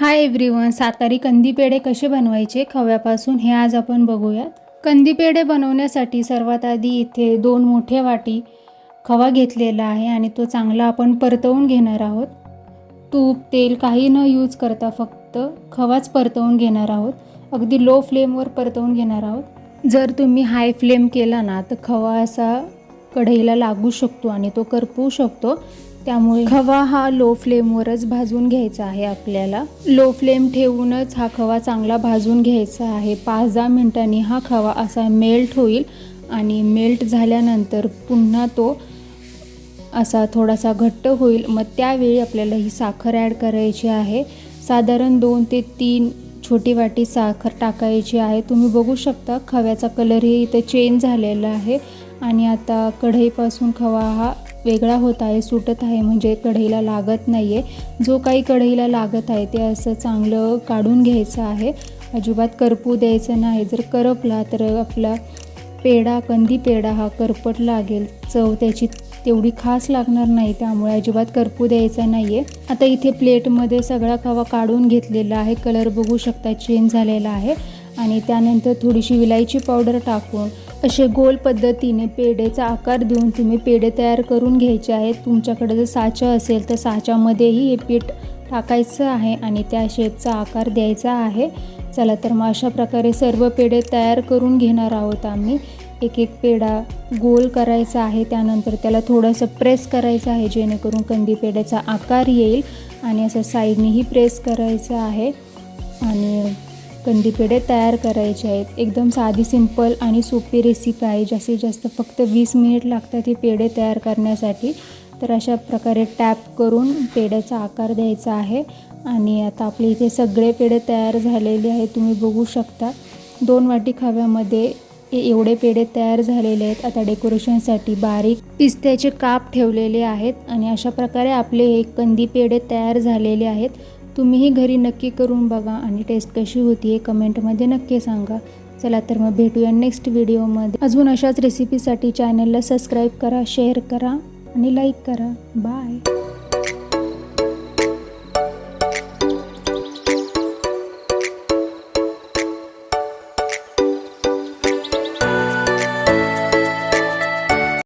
Hi everyone सातारी कंदी पेढे कसे बनवायचे खव्यापासून हे आज आपण बघूयात. कंदी पेढे बनवण्यासाठी सर्वात आधी इथे दोन मोठे वाटी खवा घेतलेला आहे आणि तो चांगला आपण परतवून घेणार आहोत. तूप तेल काही न यूज करता फक्त खवाच परतवून घेणार आहोत. अगदी लो फ्लेमवर परतवून घेणार आहोत. जर तुम्ही हाय फ्लेम केला ना तर खवा असा कढईला लागू शकतो आणि तो करपू शकतो. त्यामुळे खवा हा लो फ्लेमवरच भाजून घ्यायचा आहे आपल्याला. लो फ्लेम ठेवूनच हा खवा चांगला भाजून घ्यायचा आहे. पाच दहा मिनिटांनी हा खवा असा मेल्ट होईल आणि मेल्ट झाल्यानंतर पुन्हा तो असा थोडासा घट्ट होईल. मग त्यावेळी आपल्याला ही साखर ॲड करायची आहे. साधारण दोन ते तीन छोटी वाटी साखर टाकायची आहे. तुम्ही बघू शकता खव्याचा कलरही इथे चेंज झालेला आहे. आणि आता कढईपासून खवा हा वेगळा होत आहे सुटत आहे म्हणजे कढईला लागत नाही आहे जो काही कढईला लागत आहे ते असं चांगलं काढून घ्यायचं आहे. अजिबात करपू द्यायचं नाही. जर करपला तर आपला पेढा कंदी पेढा हा करपट लागेल. चव त्याची तेवढी खास लागणार नाही त्यामुळे अजिबात करपू द्यायचा नाही आहे आता इथे प्लेटमध्ये सगळा खवा काढून घेतलेला आहे. कलर बघू शकता चेंज झालेला आहे. आणि त्यानंतर थोडीशी विलायची पावडर टाकून असे गोल पद्धतीने पेढेचा आकार देऊन तुम्ही पेढे तयार करून घ्यायचे आहेत. तुमच्याकडे जर साचा असेल तर साच्यामध्येही हे पीठ टाकायचं आहे आणि त्या शेपचा आकार द्यायचा आहे. चला तर मग अशा प्रकारे सर्व पेढे तयार करून घेणार आहोत आम्ही. एक एक पेढा गोल करायचा आहे. त्यानंतर त्याला थोडंसं प्रेस करायचं आहे जेणेकरून कंदी पेढ्याचा आकार येईल आणि असं साईडनेही प्रेस करायचं आहे. आणि कंदी पेढे तयार करायचे आहेत. एकदम साधी सिंपल आणि सोपी रेसिपी आहे. जास्तीत जास्त फक्त वीस मिनिट लागतात ही पेढे तयार करण्यासाठी. तर अशा प्रकारे टॅप करून पेढ्याचा आकार द्यायचा आहे. आणि आता आपले इथे सगळे पेढे तयार झालेले आहेत. तुम्ही बघू शकता. दोन वाटी खव्यामध्ये एवढे पेढे तयार झालेले आहेत. आता डेकोरेशनसाठी बारीक पिस्त्याचे काप ठेवलेले आहेत. आणि अशा प्रकारे आपले हे कंदी पेढे तयार झालेले आहेत. तुम्हीही घरी नक्की करून बघा आणि टेस्ट कशी होती हे कमेंटमध्ये नक्की सांगा. चला तर मग भेटूया नेक्स्ट व्हिडिओमध्ये अजून अशाच रेसिपीसाठी चॅनलला सबस्क्राईब करा शेअर करा आणि लाईक करा. बाय